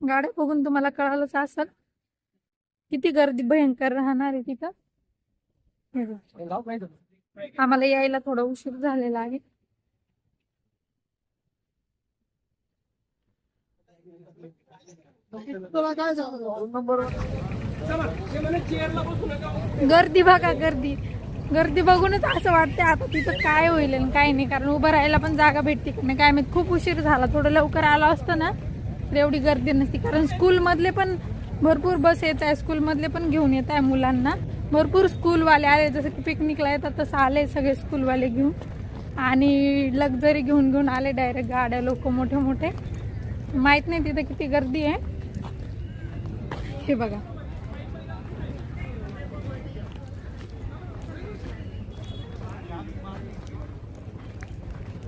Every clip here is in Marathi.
गाड्या बघून तुम्हाला कळालंच असेल. किती गर्दी भयंकर राहणार आहे तिथं आम्हाला यायला थोडा उशीर झालेला आहे. गर्दी बघा गर्दी. गर्दी बघूनच असं वाटतं आता तिथं काय होईल आणि काय नाही. कारण उभं राहायला पण जागा भेटते की नाही. काय माहीत खूप उशीर झाला. थोडं लवकर आलो असतं ना तर एवढी गर्दी नसती. कारण स्कूलमधले पण भरपूर बस येत आहे स्कूलमधले पण घेऊन येत आहे मुलांना. भरपूर स्कूलवाले आले जसं की पिकनिकला येतात तसं आले सगळे स्कूलवाले घेऊन. आणि लक्झरी घेऊन घेऊन आले डायरेक्ट गाड्या लोक मोठे मोठे. माहीत नाही तिथं किती गर्दी आहे. हे बघा.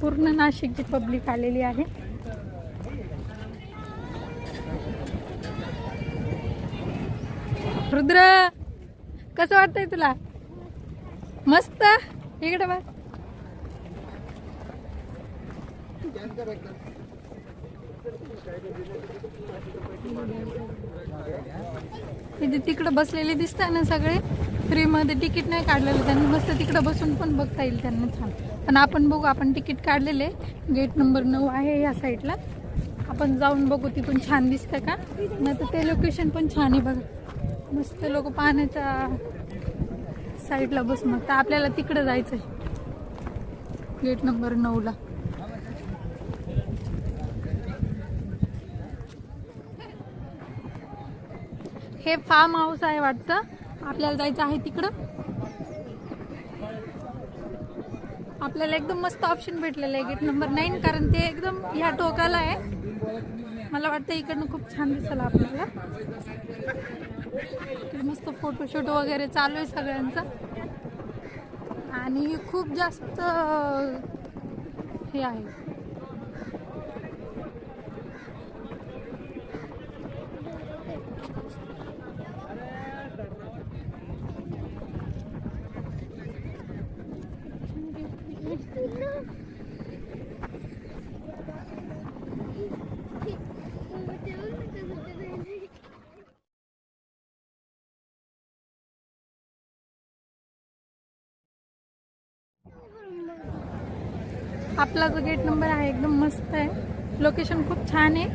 पूर्ण नाशिकची पब्लिक आलेली आहे. रुद्र कसं वाटतंय तुला? मस्त? इकडे बघ. इथे तिकडं बसलेले दिसतात ना सगळे. फ्रीमध्ये तिकीट नाही काढलेलं त्यांनी. मस्त तिकडं बसून पण बघता येईल त्यांना छान. पण आपण बघू आपण तिकीट काढलेले. गेट नंबर नऊ आहे या साईडला आपण जाऊन बघू तिथून छान दिसतं का? नाही तर ते लोकेशन पण छान आहे बघा. मस्त लोक पाण्याच्या साईडला बस मग तर आपल्याला तिकडं जायचं आहे गेट नंबर नऊला हे फार्म हाऊस आहे वाटतं. आपल्याला जायचं आहे तिकडं. आपल्याला एकदम मस्त ऑप्शन भेटलेलं आहे गेट नंबर नाईन कारण ते एकदम ह्या टोकाला आहे. मला वाटतं इकडनं खूप छान दिसलं आपल्याला. मस्त फोटोशूट वगैरे चालू आहे सगळ्यांचं. आणि खूप जास्त हे आहे. आपला जो गेट नंबर आहे एकदम मस्त आहे. लोकेशन खूप छान आहे.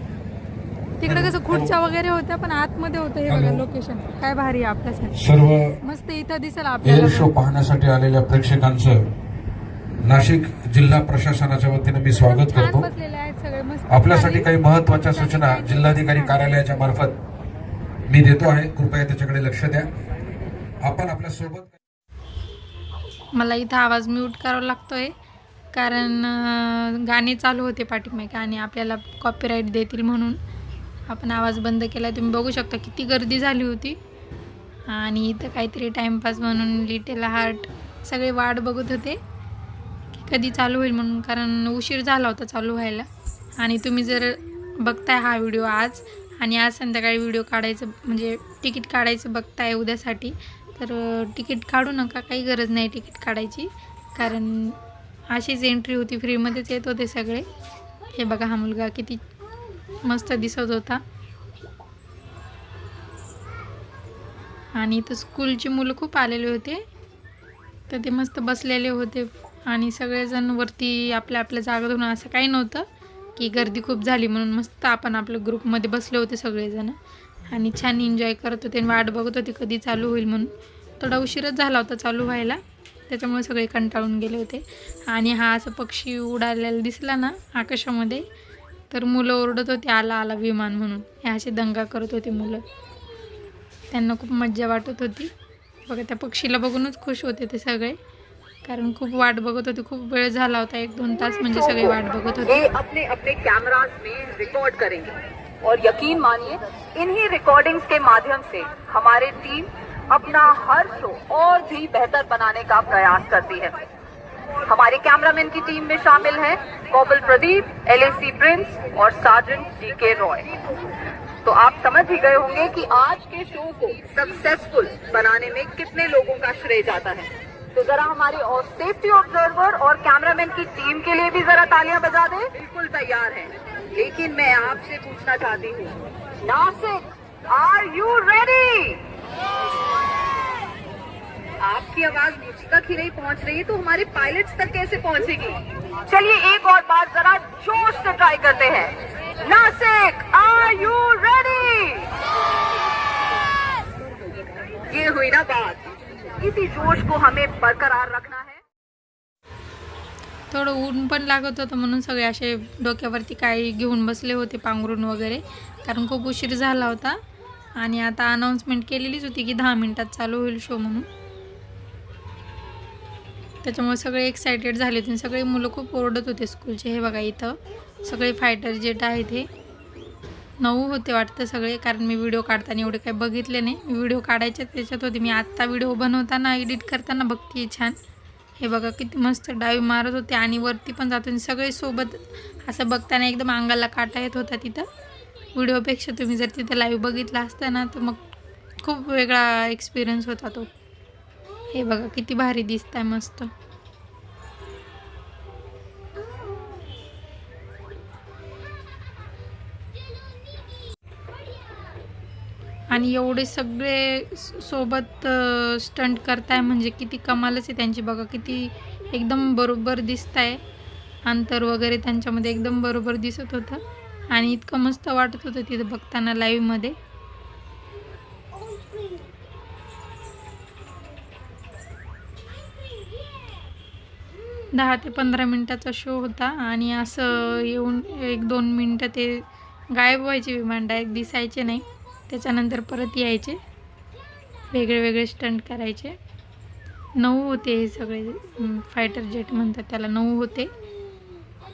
तिकडे कसं खुर्च्या वगैरे होत्या पण आतमध्ये होतं हे बघा लोकेशन काय भारी आहे आपल्यासाठी. सर्व मस्त इथं दिसेल एअर आपल्याला शो पाहण्यासाठी आलेल्या प्रेक्षकांचं नाशिक जिल्हा प्रशासनाच्या वतीने मी स्वागत छान करतो. बसलेले आहेत सगळे. मस्त आपल्यासाठी. काही महत्त्वाच्या सूचना जिल्हाधिकारी कार्यालयाच्या मार्फत मी देतो आहे. कृपया त्याच्याकडे लक्ष द्या. आपण आपल्यासोबत मला इथं आवाज म्यूट करावा लागतोय. कारण गाणे चालू होते पाठीमागे आणि आपल्याला कॉपीराईट देतील म्हणून. आपण आवाज बंद केला तुम्ही बघू शकता किती गर्दी झाली होती. आणि इथं काहीतरी टाईमपास म्हणून लिटेल हार्ट सगळे वाट बघत होते की कधी चालू होईल म्हणून कारण उशीर झाला होता चालू व्हायला. आणि तुम्ही जर बघताय हा व्हिडिओ आज आणि आज संध्याकाळी व्हिडिओ काढायचं म्हणजे तिकीट काढायचं बघताय उद्यासाठी तर तिकीट काढू नका काही गरज नाही तिकीट काढायची. कारण अशीच एंट्री होती फ्रीमध्येच येत होते सगळे. हे बघा हा मुलगा किती मस्त दिसत होता. आणि इथं स्कूलची मुलं खूप आलेले होते. तर ते मस्त बसलेले होते. आणि सगळेजण वरती आपल्या आपल्या जागा धरून असं काही नव्हतं की गर्दी खूप झाली म्हणून मस्त आपण आपल्या ग्रुपमध्ये बसले होते सगळेजण. आणि छान एन्जॉय करत होते आणि वाट बघत होते कधी चालू होईल म्हणून. थोडा उशीरच झाला होता चालू व्हायला. त्याच्यामुळे सगळे कंटाळून गेले होते. आणि हा असं पक्षी उडालेला दिसला ना आकाशामध्ये तर मुलं ओरडत होते आला आला विमान म्हणून. हे असे दंगा करत होते मुलं. त्यांना खूप मज्जा वाटत होती. बघा त्या पक्षीला बघूनच खुश होते ते सगळे. कारण खूप वाट बघत होते. खूप वेळ झाला होता एक दोन तास म्हणजे सगळे वाट बघत होते. अपने अपने कैमरास में रिकॉर्ड करेंगे. और यकीन मानिए इन्हीं रिकॉर्डिंग्स के माध्यम से हमारी टीम अपना हर शो और भी बेहतर बनाने का प्रयास करती है। हमारे कैमरामैन की टीम में शामिल हैं कौबल प्रदीप, एलएसी प्रिंस और साजन जी के रॉय। तो आप समझ ही गए होंगे कि आज के शो को सक्सेसफुल बनाने में कितने लोगों का श्रेय जाता है। तो जरा हमारे और सेफ्टी ऑब्जर्वर और कैमरामैन की टीम के लिए भी जरा तालियाँ बजा दें। बिल्कुल तैयार हैं। लेकिन मैं आपसे पूछना चाहती हूँ, नासिक आर यू रेडी आपकी आवाज मुझ तक ही नहीं पहुंच रही है तो हमारे पायलट्स तक कैसे पहुंचेगी? चलिए एक और बार जरा जोश से ट्राई करते हैं। नासिक आर यू रेडी ये हुई ना बात। इसी जोश को हमें बरकरार रखना है। थोडं ऊन पण लागत होतं म्हणून सगळे असे डोक्यावरती काही घेऊन बसले होते पांघरून वगैरे कारण खूप उशीर झाला होता. आणि आता अनाऊन्समेंट केलेलीच होती की दहा मिनटात चालू होईल शो म्हणून. त्याच्यामुळे सगळे एक्सायटेड झाले होते आणि सगळे मुलं खूप ओरडत होते स्कूलचे हे बघा इथं. सगळे फायटर जेट आहेत हे. नऊ होते वाटतं सगळे कारण मी व्हिडिओ काढताना एवढे काही बघितले नाही. मी व्हिडिओ काढायचे त्याच्यात होते. मी आत्ता व्हिडिओ बनवताना एडिट करताना बघते छान. हे बघा किती मस्त डावी मारत होते आणि वरती पण जात होते सगळे सोबत असं बघताना एकदम अंगाला काटा येत होता तिथं. व्हिडिओपेक्षा तुम्ही जर तिथं लाईव्ह बघितला असता ना तर मग खूप वेगळा एक्सपिरियन्स होता तो. हे बघा किती भारी दिसत आहे मस्त. आणि एवढे सगळे सोबत स्टंट करताय म्हणजे किती कमालच आहे त्यांची. बघा किती एकदम बरोबर दिसत आहे अंतर वगैरे त्यांच्यामध्ये एकदम बरोबर दिसत होतं. आणि इतकं मस्त वाटत होतं तिथं बघताना लाईव्हमध्ये दहा ते पंधरा मिनटाचा शो होता आणि असं येऊन एक दोन मिनटं ते गायब व्हायचे विमान डायरेक्ट दिसायचे नाही. त्याच्यानंतर परत यायचे. वेगळे वेगळे स्टंट करायचे. नऊ होते हे सगळे फायटर जेट म्हणतात त्याला नऊ होते.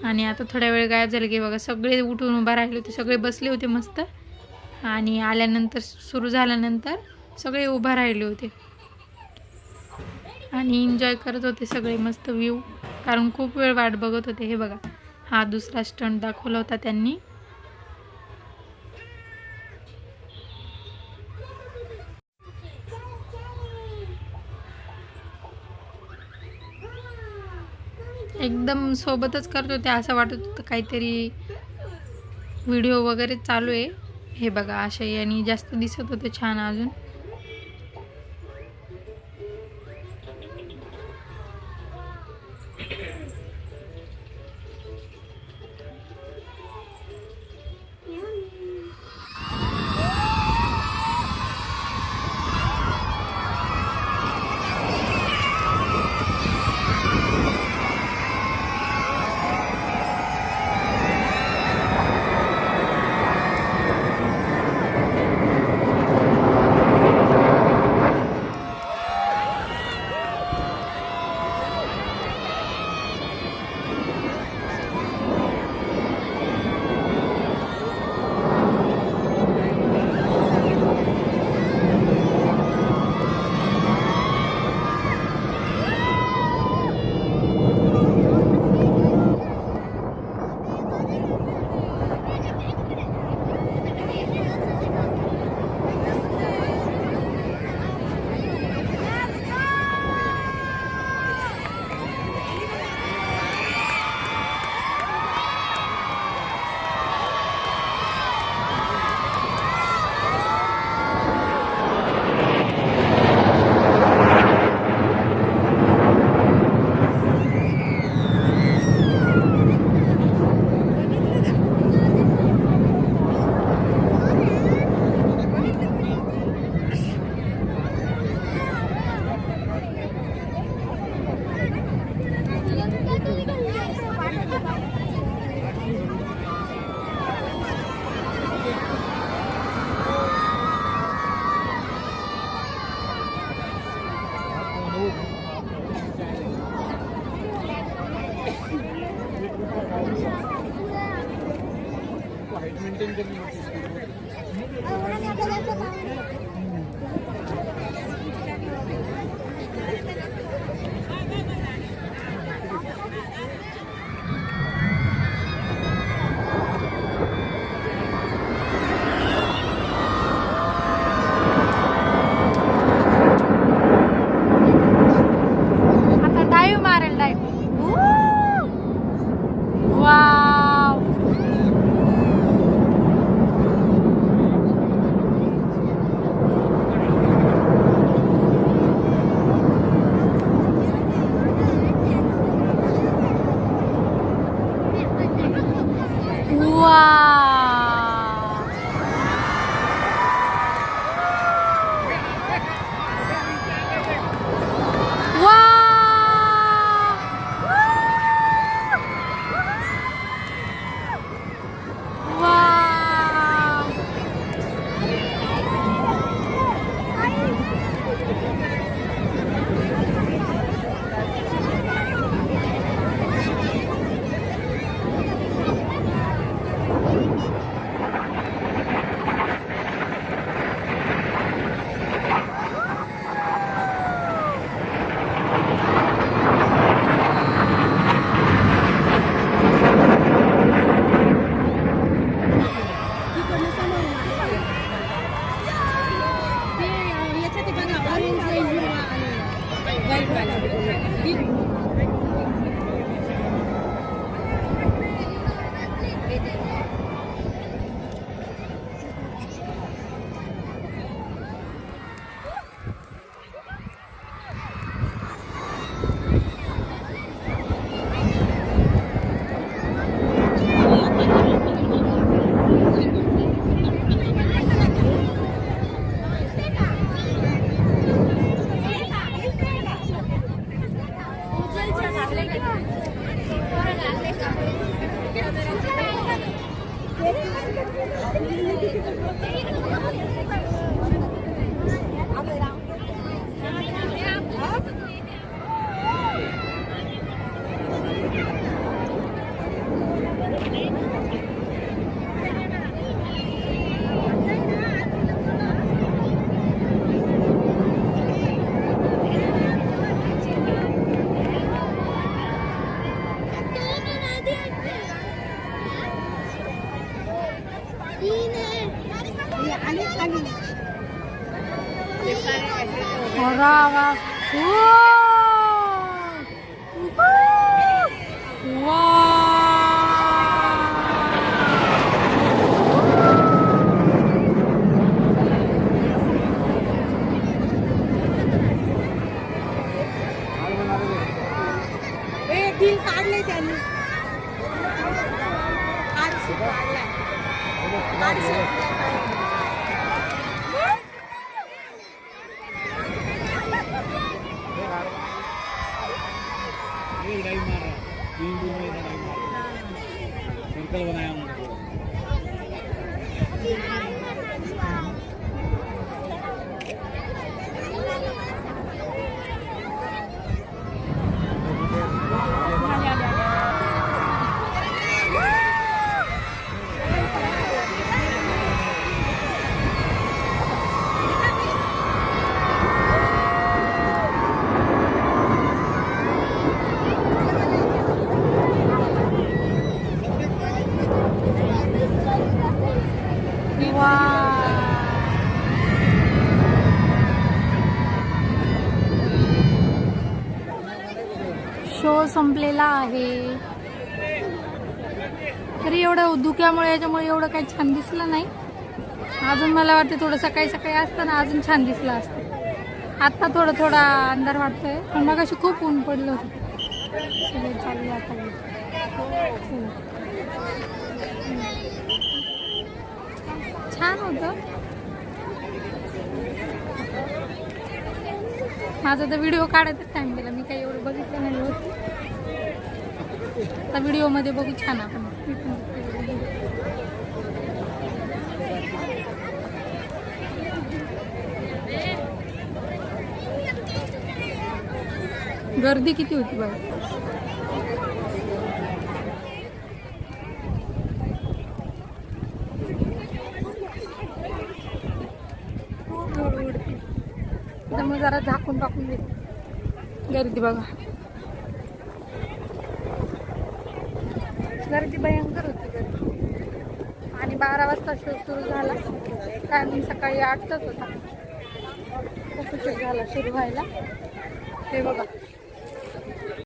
आणि आता थोड्या वेळ गायब झालं की बघा सगळे उठून उभा राहिले होते सगळे बसले होते मस्त. आणि आल्यानंतर सुरू झाल्यानंतर सगळे उभा राहिले होते. आणि एन्जॉय करत होते सगळे मस्त व्ह्यू कारण खूप वेळ वाट बघत होते हे बघा. हा दुसरा स्टंट दाखवला होता त्यांनी. एकदम सोबतच करत होते असं वाटत होतं काहीतरी व्हिडिओ वगैरे चालू आहे. हे बघा आशाई आणि जास्त दिसत होते छान अजून. Thank you. शो संपलेला आहे. तरी एवढं धुक्यामुळे याच्यामुळे एवढं काही छान दिसलं नाही. अजून मला वाटते थोडं सकाळी सकाळी असतं ना अजून छान दिसलं असतं. आत्ता थोडं थोडा अंधार वाटतोय. पण मग अशी खूप ऊन पडलं होतं. सगळं चालू आता. माझा तर व्हिडिओ काढायचाच टाइम दिला. मी काही एवढं बघितलं नाही होत. आता व्हिडिओमध्ये बघू छान आपण. गर्दी किती होती बघा खूप एवढी उडती त्यामुळे जरा झाकून टाकून देते. गर्दी बघा. गर्दी भयंकर होती गर्दी. आणि बारा वाजता शो सुरू झाला. टायमिंग सकाळी आठचाच होता. खूप उशीर झाला सुरू व्हायला. हे बघा.